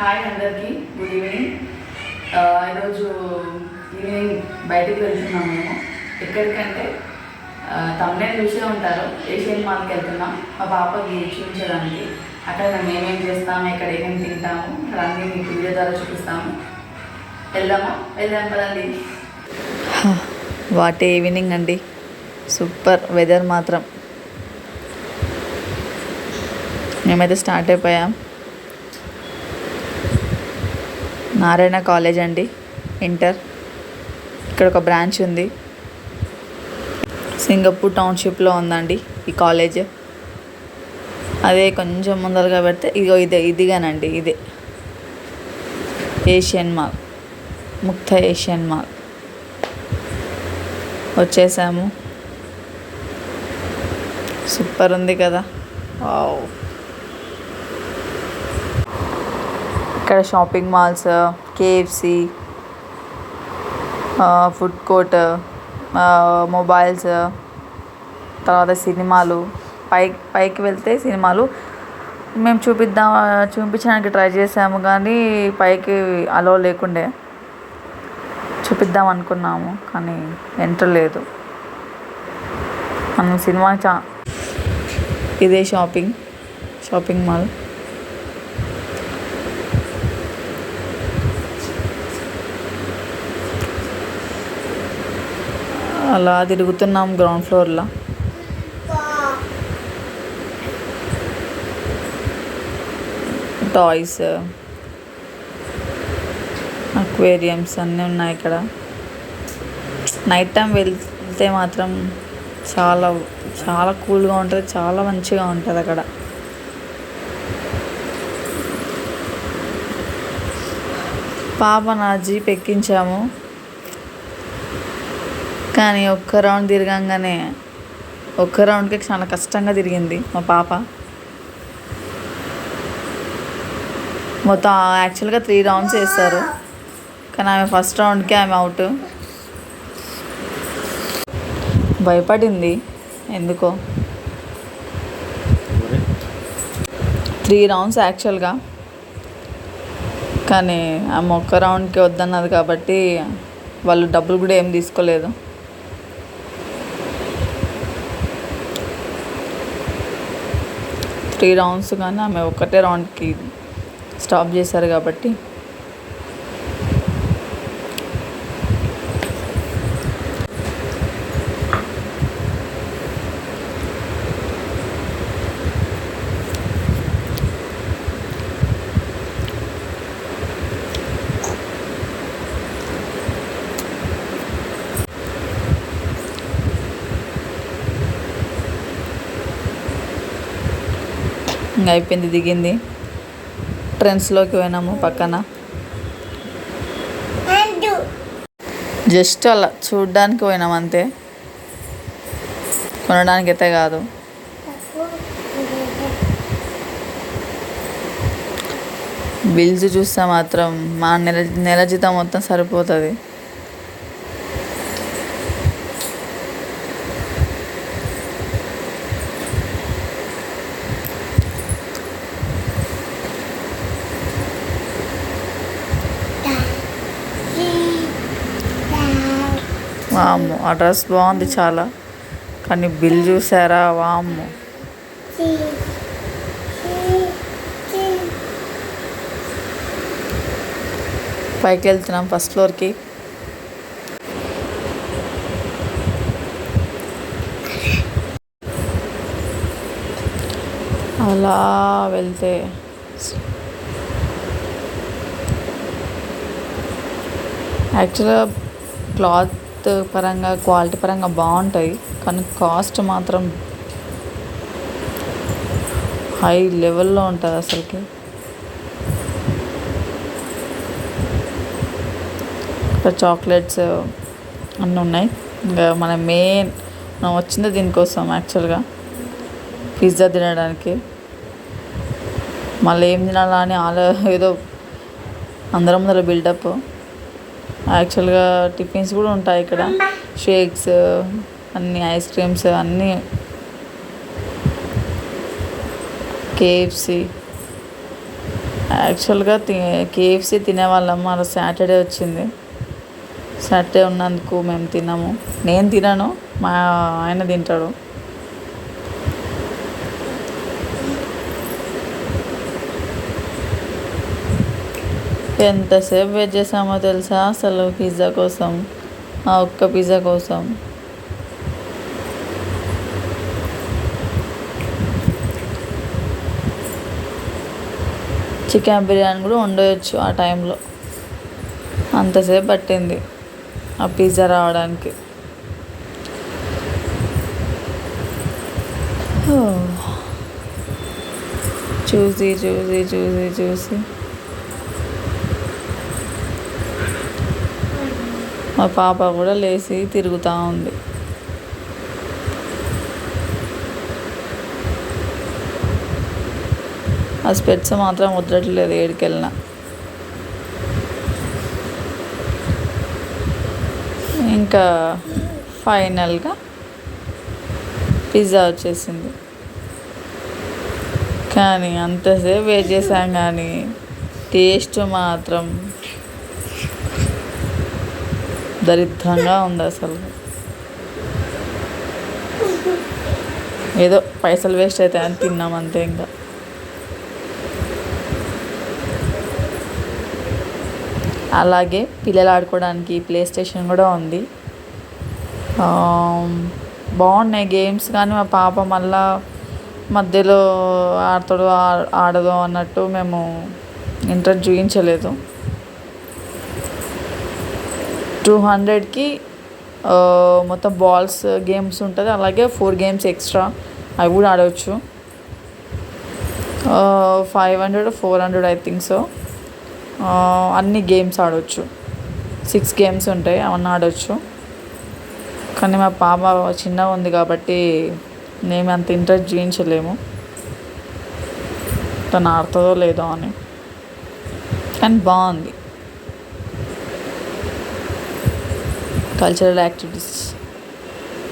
Hi అందరికీ. Good evening ఈరోజు evening బయటికి వెళ్తున్నాం మేము. ఎక్కడికంటే తమ్ముడే చూసే ఉంటారు. ఏషియన్ మాల్కి వెళ్తున్నాం. మా పాపకి చూపించడానికి. అక్కడ మేము ఏమేమి చేస్తాము ఇక్కడ ఏమేమి తింటాము అన్నీ మీకు వీడియో ద్వారా చూపిస్తాము. వెళ్దామా? వెళ్దాం పదండి. వాట్ ఈవినింగ్ అండి. సూపర్ వెదర్ మాత్రం. మేమైతే స్టార్ట్ అయిపోయాం. నారాయణ కాలేజ్ అండి ఇంటర్. ఇక్కడ ఒక బ్రాంచ్ ఉంది. సింగపూర్ టౌన్షిప్లో ఉందండి ఈ కాలేజ్. అదే కొంచెం ముందరగా పెడితే ఇదిగో ఇదే ఇదిగానండి ఇదే. Asian mall Mukta Asian mall. వచ్చేసాము. సూపర్ ఉంది కదా. వావ్. ఇక్కడ shopping malls KFC food court mobiles తర్వాత సినిమాలు. పై పైకి వెళ్తే సినిమాలు. మేము చూపిద్దాం చూపించడానికి ట్రై చేసాము కానీ పైకి అలో లేకుండే. చూపిద్దాం అనుకున్నాము కానీ ఎంటర్ లేదు. మనం సినిమా చా ఇదే షాపింగ్ షాపింగ్ మాల్. అలా తిరుగుతున్నాం గ్రౌండ్ ఫ్లోర్లో టాయ్స్ అక్వేరియమ్స్ అన్నీ ఉన్నాయి ఇక్కడ. నైట్ టైం వెళ్తే మాత్రం చాలా చాలా కూల్గా ఉంటుంది చాలా మంచిగా ఉంటుంది అక్కడ. పాప నా జీప్ ఎక్కించాము. కానీ ఒక్క రౌండ్ తిరగంగానే ఒక్క రౌండ్కి చాలా కష్టంగా తిరిగింది మా పాప. మొత్తం యాక్చువల్గా త్రీ రౌండ్స్ వేస్తారు కానీ ఆమె ఫస్ట్ రౌండ్కి ఆమె అవుట్. భయపడింది. ఎందుకో? త్రీ రౌండ్స్ యాక్చువల్గా. కానీ ఆమె ఒక్క రౌండ్కి వద్దన్నది కాబట్టి వాళ్ళు డబ్బులు కూడా ఏం తీసుకోలేదు. త్రీ రౌండ్స్ కానీ ఆమె ఒకటే రౌండ్కి స్టాప్ చేశారు కాబట్టి ఇంకా అయిపోయింది దిగింది. ట్రెండ్స్లోకి పోయినాము పక్కన. జస్ట్ అలా చూడ్డానికి పోయినాం అంతే. కొనడానికి అయితే కాదు. బిల్స్ చూస్తే మాత్రం మా నెల నెల జీతం మొత్తం సరిపోతుంది. వాము ఆ డ్రెస్ బాగుంది చాలా. కానీ బిల్ చూసారా? వాము పైకి వెళ్తున్నాం ఫస్ట్ ఫ్లోర్కి. అలా వెళ్తే. యాక్చువల్గా క్లాత్ పరంగా క్వాలిటీ పరంగా బాగుంటాయి కానీ కాస్ట్ మాత్రం హై లెవెల్లో ఉంటుంది అసలుకి. ఇక్కడ చాక్లెట్స్ అన్నీ ఉన్నాయి. ఇంకా మన మెయిన్ మనం వచ్చింది దీనికోసం యాక్చువల్గా. పిజ్జా తినడానికి. మళ్ళీ ఏం తినాలా అని ఆలో ఏదో అందరం ముందర బిల్డప్. యాక్చువల్గా టిఫిన్స్ కూడా ఉంటాయి ఇక్కడ. షేక్స్ అన్ని ఐస్ క్రీమ్స్ అన్నీ. కేఎఫ్సి. యాక్చువల్గా తి కేఎఫ్సీ తినేవాళ్ళం. మన సాటర్డే వచ్చింది. సాటర్డే ఉన్నందుకు మేము తినము. నేను తినను. మా ఆయన తింటాడు. ఎంతసేపు వెయిట్ చేసామో తెలుసా? అసలు పిజ్జా కోసం. ఆ ఒక్క పిజ్జా కోసం. చికెన్ బిర్యానీ కూడా వండవచ్చు ఆ టైంలో. అంతసేపు పట్టింది ఆ పిజ్జా రావడానికి. చూసి చూసి చూసి చూసి. మా పాప కూడా లేచి తిరుగుతూ ఉంది. ఆ స్పెట్స్ మాత్రం వదలట్లేదు ఏడికెళ్ళినా. ఇంకా ఫైనల్గా పిజ్జా వచ్చేసింది. కానీ అంతసేపు వెయిట్ చేసాం కానీ టేస్ట్ మాత్రం దరిద్రంగా ఉంది అసలు. ఏదో పైసలు వేస్ట్ అవుతాయని తిన్నాం అంతే ఇంకా. అలాగే పిల్లలు ఆడుకోవడానికి ప్లే స్టేషన్ కూడా ఉంది. బాగున్నాయి గేమ్స్ కానీ మా పాప మళ్ళా మధ్యలో ఆడతాడు ఆడదు అన్నట్టు మేము ఇంట్రెస్ట్ చూపించలేదు టూ హండ్రెడ్కి మొత్తం బాల్స్ గేమ్స్ ఉంటుంది. అలాగే ఫోర్ గేమ్స్ ఎక్స్ట్రా అవి కూడా ఆడవచ్చు five hundred four hundred I think so. అన్ని గేమ్స్ ఆడవచ్చు సిక్స్ గేమ్స్ ఉంటాయి అవన్నీ ఆడవచ్చు కానీ మా పాప చిన్నగా ఉంది కాబట్టి మేము అంత ఇంట్రెస్ట్ చూపించలేము. తను ఆడుతుందో లేదో అని. కానీ బాగుంది. కల్చరల్ యాక్టివిటీస్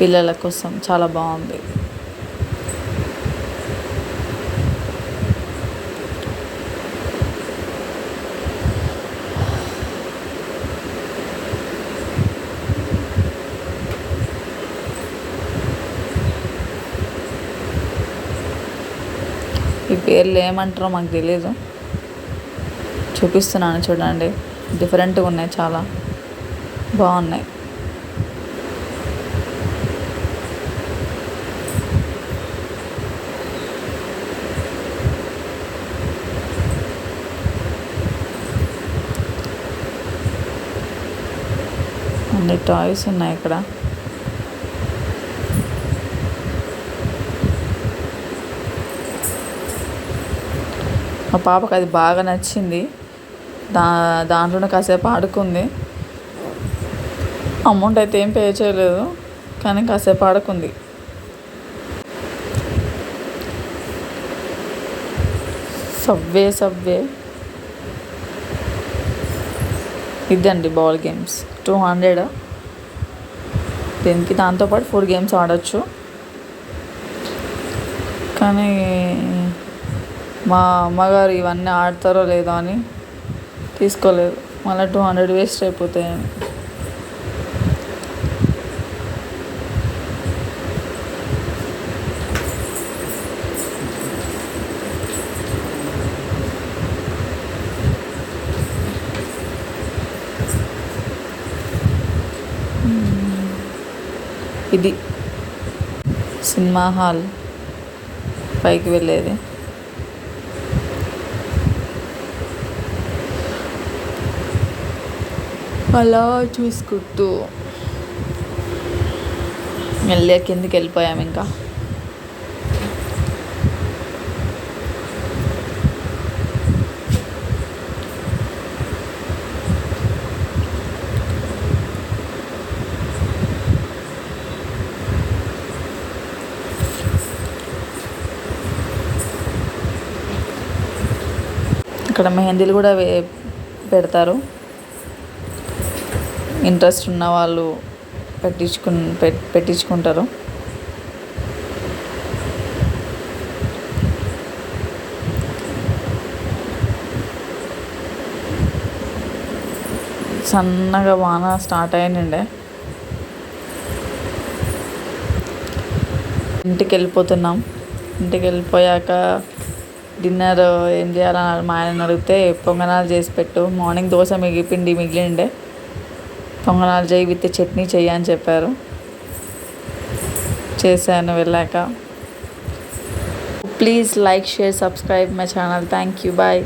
పిల్లల కోసం చాలా బాగుంది. ఈ పేర్లు ఏమంటారో మాకు తెలియదు చూపిస్తున్నాను చూడండి. డిఫరెంట్గా ఉన్నాయి చాలా. బాగున్నాయి అన్ని టాయ్స్ ఉన్నాయి ఇక్కడ. మా పాపకు అది బాగా నచ్చింది. దా దాంట్లోనే కాసేపు ఆడుకుంది. అమౌంట్ అయితే ఏం పే చేయలేదు కానీ కాసేపు ఆడుకుంది. సబ్వే సబ్వే ఇదండి బాల్ గేమ్స్. Two hundred? దీనికి దాంతోపాటు ఫోర్ గేమ్స్ ఆడచ్చు. కానీ మా అమ్మగారు ఇవన్నీ ఆడతారో లేదో అని తీసుకోలేదు. మళ్ళీ టూ హండ్రెడ్ వేస్ట్ అయిపోతాయని ఇది సినిమా హాల్ పైకి వెళ్ళేది. అలా చూసుకుంటూ మెల్లగా కిందికి వెళ్ళిపోయాం ఇంకా. ఇక్కడ మెహందీలు కూడా వే పెడతారు. ఇంట్రెస్ట్ ఉన్న వాళ్ళు పెట్టించుకు పెట్టించుకుంటారు. సన్నగా వాన స్టార్ట్ అయ్యిండే ఇంటికి వెళ్ళిపోతున్నాం ఇంటికి వెళ్ళిపోయాక డిన్నర్ ఏం చేయాలని మా ఆయన అడిగితే పొంగనాలు చేసి పెట్టు. మార్నింగ్ దోశ మిగి పిండి మిగిలిండే. పొంగనాలు చేయి విత్ చట్నీ చెయ్యి అని చెప్పారు. చేశాను వెళ్ళాక. Please like share subscribe my channel. Thank you. Bye.